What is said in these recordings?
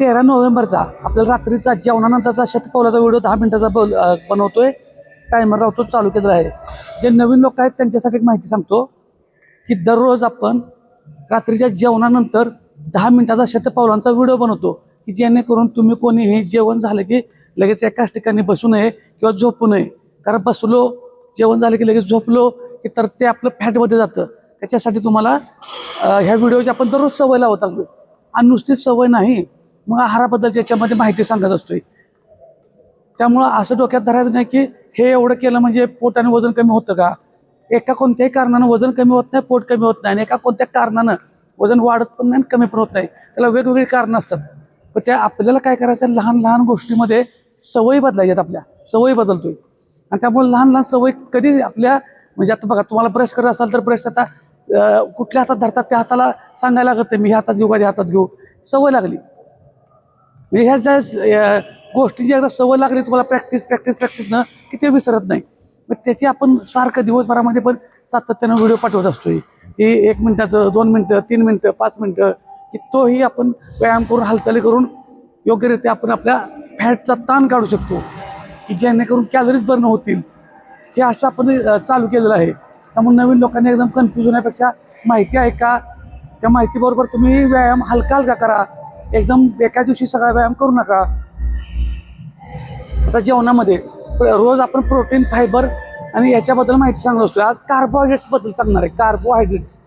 तेरा नोव्हेंबरचा आपल्याला रात्रीचा जेवणानंतरचा शतपावलाचा व्हिडिओ दहा मिनिटाचा बोल बनवतो बनवतोय. टायमर लावतो चालू केलेला आहे. जे नवीन लोक आहेत त्यांच्यासाठी एक माहिती सांगतो की दररोज आपण रात्रीच्या जेवणानंतर दहा मिनिटाचा शतपावलांचा व्हिडिओ बनवतो की जेणेकरून तुम्ही कोणीही जेवण झालं की लगेच एकाच ठिकाणी बसू नये किंवा झोपू नये. कारण बसलो जेवण झालं की लगेच झोपलो की तर ते आपलं फॅटमध्ये जातं. त्याच्यासाठी तुम्हाला ह्या व्हिडिओची आपण दररोज सवय लावत आलो आणि नुसतीच सवय नाही मग आहाराबद्दलच्या याच्यामध्ये माहिती सांगत असतोय. त्यामुळं असं डोक्यात धरायचं नाही की हे एवढं केलं म्हणजे पोट आणि वजन कमी होतं का? एका कोणत्याही कारणानं वजन कमी होत नाही पोट कमी होत नाही आणि एका कोणत्या कारणानं वजन वाढत पण नाही आणि कमी पण होत नाही. त्याला वेगवेगळी कारणं असतात. पण त्या आपल्याला काय करायचं आहे, लहान लहान गोष्टीमध्ये सवयी बदलायच्यात आपल्या. सवयी बदलतोय. आणि त्यामुळे लहान लहान सवयी कधी आपल्या म्हणजे आता बघा तुम्हाला ब्रश करत असाल तर ब्रश आता कुठल्या हातात धरतात त्या हाताला सांगायला लागत नाही. मी ह्या हातात घेऊ का त्या हातात घेऊ. सवय लागली. म्हणजे ह्या ज्या अं, गोष्टीची एकदा सवय लागली तुम्हाला प्रॅक्टिस प्रॅक्टिस प्रॅक्टिसनं की ते विसरत नाही. मग त्याची आपण सारखं दिवसभरामध्ये पण सातत्यानं व्हिडिओ पाठवत असतो की एक मिनटाचं दोन मिनटं तीन मिनटं पाच मिनटं की तोही आपण व्यायाम करून हालचाली करून योग्यरित्या आपण आपल्या फॅटचा ताण काढू शकतो. की जेणेकरून कॅलरीज बर्न होतील. हे असं आपण चालू केलेलं आहे. त्यामुळे नवीन लोकांनी एकदम कन्फ्यूज होण्यापेक्षा माहिती आहे का त्या माहितीबरोबर तुम्ही व्यायाम हलका हलका करा? एकदम एका दिवशी सगळा व्यायाम करू नका. आता जेवणामध्ये रोज आपण प्रोटीन फायबर आणि याच्याबद्दल माहिती सांगत असतो आज कार्बोहायड्रेट्सबद्दल सांगणार आहे. कार्बोहायड्रेट्स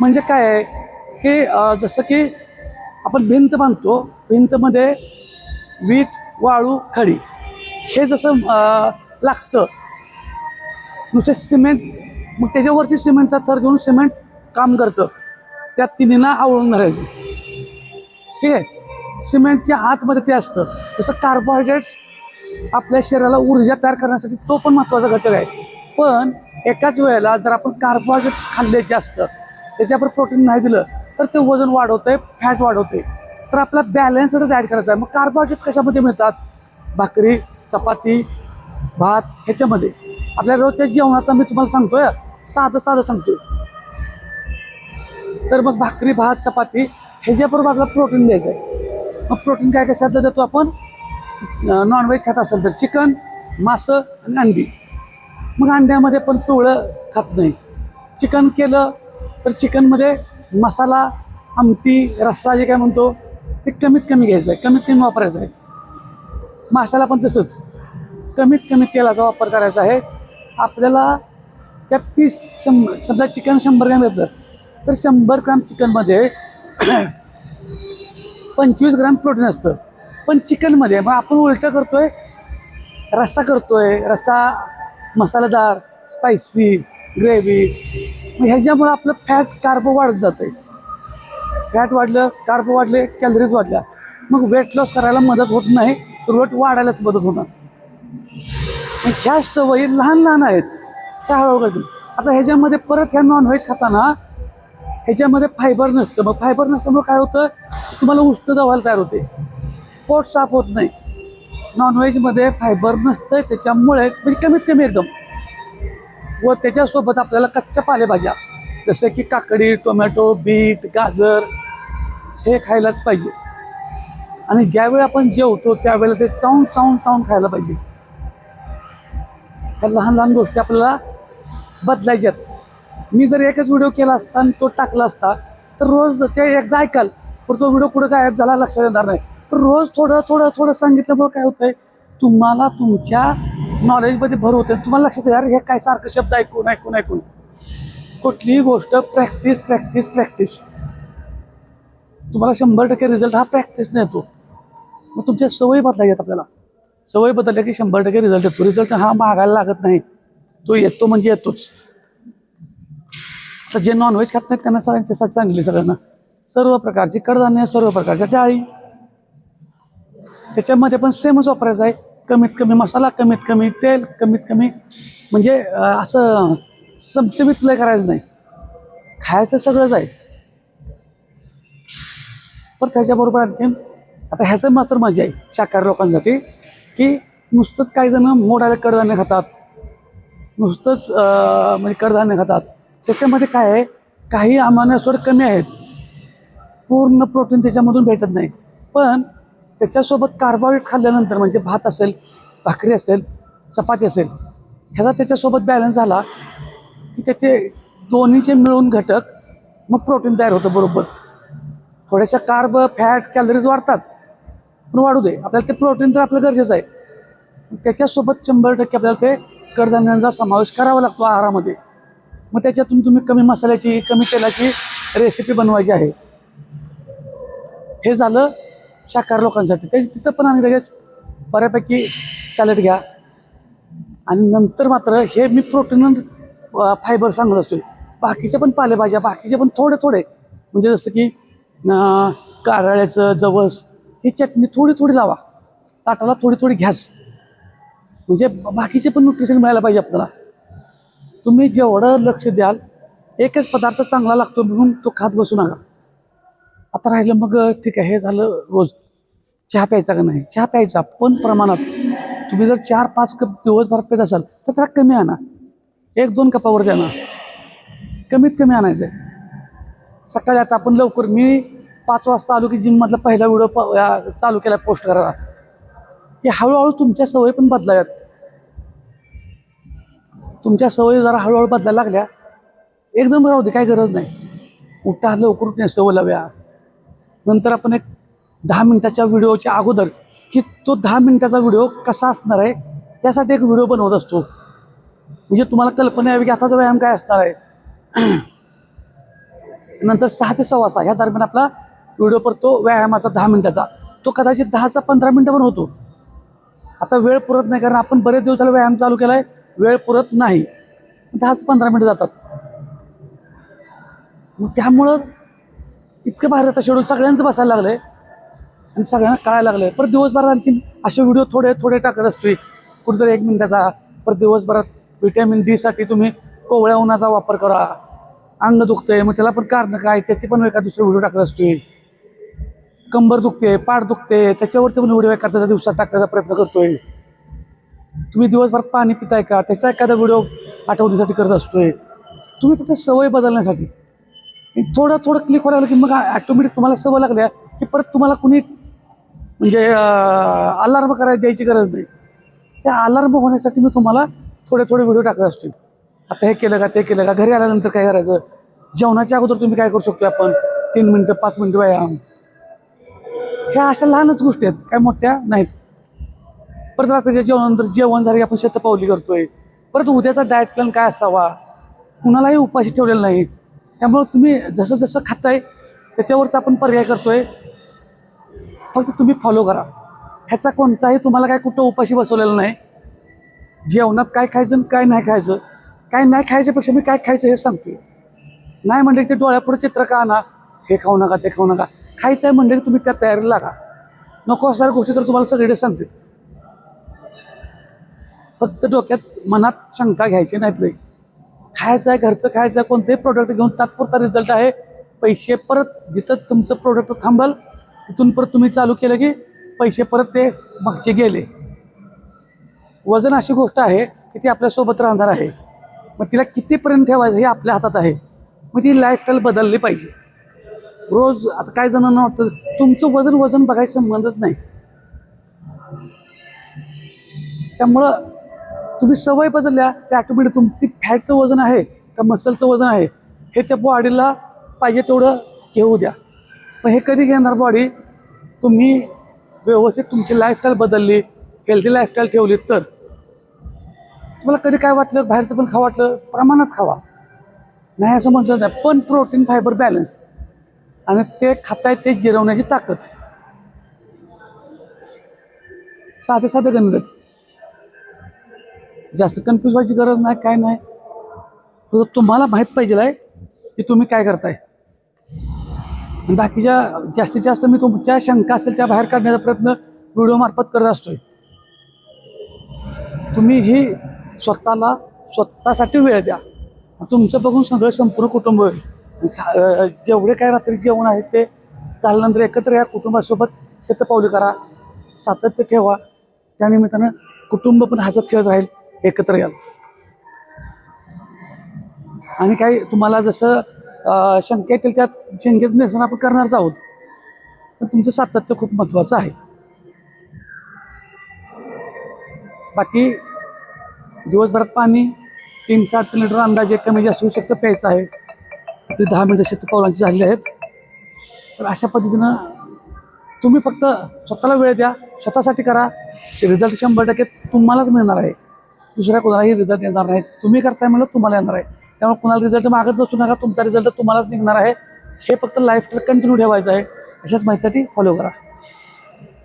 म्हणजे काय आहे की जसं की आपण भिंत बांधतो भिंतमध्ये वीट वाळू खडी हे जसं लागतं. नुसते सिमेंट मग त्याच्यावरती सिमेंटचा थर घेऊन सिमेंट काम करतं. त्या तिन्हींना आवळून धरायचं. ठीक आहे? सिमेंटच्या आतमध्ये ते असतं. तसं कार्बोहायड्रेट्स आपल्या शरीराला ऊर्जा तयार करण्यासाठी तो पण महत्त्वाचा घटक आहे. पण एकाच वेळेला जर आपण कार्बोहायड्रेट्स खाल्ले जास्त त्याच्यावर प्रोटीन नाही दिलं तर ते वजन वाढवतंय फॅट वाढवते तर आपला बॅलन्स ॲड करायचा आहे. मग कार्बोहायड्रेट्स कशामध्ये मिळतात? भाकरी चपाती भात ह्याच्यामध्ये. आपल्या रोजच्या जेवणाचा मी तुम्हाला सांगतोय साधं साधं सांगतोय. तर मग भाकरी भात चपाती ह्याच्याबरोबर आपल्याला प्रोटीन द्यायचं आहे. मग प्रोटीन काय कशाचं देतो आपण? नॉनव्हेज खात असेल तर चिकन मासं आणि अंडी. मग अंड्यामध्ये पण पिवळं खात नाही. चिकन केलं तर चिकनमध्ये मसाला आमटी रस्सा जे काय म्हणतो ते कमीत कमी घ्यायचं आहे. कमीत कमी वापरायचं आहे. माशाला पण तसंच. कमीत कमी तेलाचा वापर करायचा आहे. आपल्याला त्या पीस शंभर समजा चिकन शंभर ग्रॅम घेतलं तर शंभर ग्रॅम चिकनमध्ये पंचवीस ग्राम प्रोटीन असतं. पण चिकनमध्ये मग आपण उलटं करतोय रस्सा करतोय रस्सा मसालेदार स्पायसी ग्रेव्ही मग ह्याच्यामुळं आपलं फॅट कार्ब वाढत जातं फॅट वाढलं कार्ब वाढले कॅलरीज वाढल्या. मग वेट लॉस करायला मदत होत नाही तर वेट वाढायलाच मदत होणार. ह्या सवयी लहान लहान आहेत. त्या हळूहळू आता ह्याच्यामध्ये परत ह्या नॉनव्हेज खाताना ह्याच्यामध्ये फायबर नसतं. मग फायबर नसल्यामुळे काय होतं? तुम्हाला उष्णता व्हायला तयार होते. पोट साफ होत नाही. नॉनव्हेजमध्ये फायबर नसतं त्याच्यामुळे म्हणजे कमीत कमी एकदम. व त्याच्यासोबत आपल्याला कच्च्या पालेभाज्या. जसं की काकडी टोमॅटो बीट गाजर हे खायलाच पाहिजे. आणि ज्यावेळी आपण जेवतो त्यावेळेला ते चावून चावून चावून खायला पाहिजे. ह्या लहान लहान गोष्टी आपल्याला बदलायच्यात मी जर एकच व्हिडिओ केला असता आणि तो टाकला असता तर रोज ते एकदा ऐकाल पण तो व्हिडिओ कुठं गायब झाला लक्षात येणार नाही. पण रोज थोडं थोडं थोडं सांगितल्यामुळं काय होतंय तुम्हाला तुमच्या नॉलेजमध्ये भर होते तुम्हाला लक्षात येईल हे काय सारखं शब्द ऐकून ऐकून ऐकून. कुठलीही गोष्ट प्रॅक्टिस प्रॅक्टिस प्रॅक्टिस तुम्हाला शंभर टक्के रिझल्ट हा प्रॅक्टिसने येतो. मग तुमच्या सवयी बदलायच्यात आपल्याला. सवय बदलल्या की शंभर टक्के रिझल्ट येतो. रिझल्ट हा मागायला लागत नाही. तो येतो म्हणजे येतोच. तर जे नॉनव्हेज खात नाहीत त्यांना सगळ्यांची साथ चांगली सगळ्यांना. सर्व प्रकारची कडधान्य सर्व प्रकारच्या डाळी. त्याच्यामध्ये पण सेमच वापरायचं आहे. कमीत कमी मसाला कमीत कमी तेल कमीत कमी म्हणजे असं चमचमीत लय करायचं नाही. खायचं सगळंच आहे. पण त्याच्याबरोबर आणखीन आता ह्याचं मात्र मजा आहे शाकाहारी लोकांसाठी की नुसतंच काही जण मोडायला कडधान्य खातात. नुसतंच म्हणजे कडधान्य खातात. त्याच्यामध्ये काय आहे? काही अमान्य कमी आहेत. पूर्ण प्रोटीन त्याच्यामधून भेटत नाही. पण त्याच्यासोबत कार्बोहायड्रेट खाल्ल्यानंतर म्हणजे भात असेल भाकरी असेल चपाती असेल ह्याचा त्याच्यासोबत बॅलन्स झाला की त्याचे दोन्हीचे मिळून घटक मग प्रोटीन तयार होतं बरोबर. थोड्याशा कार्ब फॅट कॅलरीज वाढतात पण वाढू दे. आपल्याला ते प्रोटीन तर आपलं गरजेचं आहे. त्याच्यासोबत शंभर टक्के आपल्याला ते कडधान्यांचा समावेश करावा लागतो आहारामध्ये. मग त्याच्यातून तुम्ही कमी मसाल्याची कमी तेलाची रेसिपी बनवायची आहे. हे झालं शाकाहार लोकांसाठी. ते तिथं पण आम्ही लगेच बऱ्यापैकी सॅलड घ्या. आणि नंतर मात्र हे मी प्रोटीन फायबर सांगत असतो बाकीच्या पण पालेभाज्या बाकीचे पण थोडे थोडे. म्हणजे जसं की कारळ्याचं जवस ही चटणी थोडी थोडी लावा. ताटाला थोडी थोडी घ्याच. म्हणजे बाकीचे पण न्यूट्रिशन मिळायला पाहिजे आपल्याला. तुम्ही जेवढं लक्ष द्याल एकच पदार्थ चांगला लागतो म्हणून तो खात बसू नका. आता राहिलं मग ठीक आहे हे झालं रोज. चहा प्यायचा का नाही? चहा प्यायचा पण प्रमाणात. तुम्ही जर चार पाच कप दिवसभरात पेत असाल तर त्याला कमी आणा. एक दोन कपावर द्या ना. कमीत कमी आणायचं आहे सकाळी आता आपण लवकर मी पाच वाजता आलो की जिममधला पहिला व्हिडिओ प चालू केला पोस्ट करायला. की हळूहळू तुमच्या सवयी पण बदलाव्यात. तुमच्या सवयी जरा हळूहळू बदलायला लागल्या. एकदम राहू दे काय गरज नाही. उठा लवकर उठणे सवय लाव्या नंतर आपण एक दहा मिनटाच्या व्हिडिओच्या अगोदर की तो दहा मिनटाचा व्हिडिओ कसा असणार आहे त्यासाठी एक व्हिडिओ बनवत असतो. म्हणजे तुम्हाला कल्पना यावी की आताचा व्यायाम काय असणार आहे. नंतर सहा ते सव्वा सहा ह्या दरम्यान आपला व्हिडिओ पडतो व्यायामाचा दहा मिनटाचा. तो कदाचित दहाचा पंधरा मिनटं पण होतो. आता वेळ पुरत नाही कारण आपण बरेच दिवसाला व्यायाम चालू केला आहे वेळ पुरत नाही. दहाच पंधरा मिनटं जातात. मग त्यामुळं इतकं भारी आता शेड्यूल सगळ्यांचं बसायला लागलं आहे आणि सगळ्यांना कळायला लागलं आहे परत दिवसभरात आणखीन असे व्हिडिओ थोडे थोडे टाकत असतोय. कुठेतरी एक मिनिटाचा. परत दिवसभरात व्हिटॅमिन डीसाठी तुम्ही कोवळ्या उन्हाचा वापर करा. अंग दुखतंय. मग त्याला पण कारण काय? त्याची पण एका दुसरे व्हिडिओ टाकत असतोय. कंबर दुखते पाठ दुखते त्याच्यावरती पण व्हिडिओ एखाद्या दिवसात टाकण्याचा प्रयत्न करतोय. तुम्ही दिवसभरात पाणी पिताय का? त्याचा एखादा व्हिडिओ आठवण्यासाठी करत असतोय. तुम्ही फक्त सवय बदलण्यासाठी. थोडं थोडं क्लिक व्हायला लागलं की मग ॲटोमॅटिक तुम्हाला सवय लागल्या की परत तुम्हाला कुणी म्हणजे अलार्म करायला द्यायची गरज नाही. त्या अलार्म होण्यासाठी मी तुम्हाला थोडे थोडे व्हिडिओ टाकत असतील आता हे केलं का ते केलं का? घरी आल्यानंतर काय करायचं? जेवणाच्या अगोदर तुम्ही काय करू शकतो आपण? तीन मिनटं पाच मिनटं व्यायाम. ह्या अशा लहानच गोष्टी आहेत. काय मोठ्या नाहीत. परत रात्रीच्या जेवणानंतर जेवण झालं की आपण शतपावली करतोय. परत उद्याचा डाएट प्लॅन काय असावा? कुणालाही उपाशी ठेवलेला नाही. त्यामुळं तुम्ही जसं जसं खाताय त्याच्यावरच आपण पर्याय करतोय. फक्त तुम्ही फॉलो करा. ह्याचा कोणताही तुम्हाला काय कुठं उपाशी बसवलेला नाही. जेवणात काय खायचं आणि काय नाही खायचं. काय नाही खायच्यापेक्षा मी काय खायचं हे सांगते नाही म्हणलं की ते डोळ्यापुढे चित्र का आणा? हे खाऊ नका ते खाऊ नका. खायचं आहे म्हणलं की तुम्ही त्या तयारीला लागा. नको असणाऱ्या गोष्टी तर तुम्हाला सगळीकडे सांगतात. फक्त डोक्यात मनात शंका घ्यायची नाहीत लई. खायचं आहे घरचं खायचं आहे कोणतेही प्रोडक्ट घेऊन तात्पुरता रिझल्ट आहे. पैसे परत जिथं तुमचं प्रोडक्ट थांबल तिथून परत तुम्ही चालू केलं की पैसे परत ते मागचे गेले. वजन अशी गोष्ट आहे की ती आपल्यासोबत राहणार आहे. मग तिला कितीपर्यंत ठेवायचं हे आपल्या हातात आहे. मग ती लाईफस्टाईल बदलली पाहिजे. रोज आता काय जणांना वाटतं तुमचं वजन वजन बघायचा संबंधच नाही. त्यामुळं तुम्ही सवय बदलल्या तर ॲटोमॅटिक तुमची फॅटचं वजन आहे का मसलचं वजन आहे हे त्या बॉडीला पाहिजे तेवढं घेऊ द्या. पण हे कधी घेणार बॉडी तुम्ही व्यवस्थित तुमची लाईफस्टाईल बदलली हेल्दी लाईफस्टाईल ठेवली तर. तुम्हाला कधी काय वाटलं बाहेरचं पण खावं वाटलं प्रमाणात खावा. नाही असं म्हटलं नाही पण प्रोटीन फायबर बॅलन्स आणि ते खाताय ते जिरवण्याची ताकद. साधे साधे गणित. जास्त कन्फ्यूज व्हायची गरज नाही काय नाही. तर तुम्हाला माहीत पाहिजे आहे की तुम्ही काय करताय. बाकीच्या जास्तीत जास्त मी तुमच्या शंका असेल त्या बाहेर काढण्याचा प्रयत्न व्हिडिओमार्फत करत असतोय. तुम्ही ही स्वतःला स्वतःसाठी वेळ द्या. तुमचं बघून सगळं संपूर्ण कुटुंब होईल. सा- जेवढे काय रात्री जेवण आहे ते चालल्यानंतर एकत्र या कुटुंबासोबत शतपावली करा. सातत्य ठेवा. त्यानिमित्तानं कुटुंब पण हसत खेळत राहील. एकत्र याल. आणि काही तुम्हाला जसं शंका येतील त्या शंकेचं निरसन आपण करणारच आहोत. पण तुमचं सातत्य खूप महत्त्वाचं आहे. बाकी दिवसभरात पाणी तीन सात लिटर अंदाजे कमी जास्त होऊ शकतं प्यायचं आहे. आपली दहा मिनटं शेत पावलांची झालेली आहेत. तर अशा पद्धतीनं तुम्ही फक्त स्वतःला वेळ द्या स्वतःसाठी करा. रिझल्ट शंभर टक्के तुम्हालाच मिळणार आहे. दुसऱ्या कोणालाही रिझल्ट येणार नाही. तुम्ही करताय म्हणलं तुम्हाला येणार आहे. त्यामुळे कुणाला रिझल्ट मागत बसू नका तुमचा रिझल्ट तुम्हालाच निघणार आहे. हे फक्त लाईफ कंटिन्यू ठेवायचं आहे. अशाच माहितीसाठी फॉलो करा.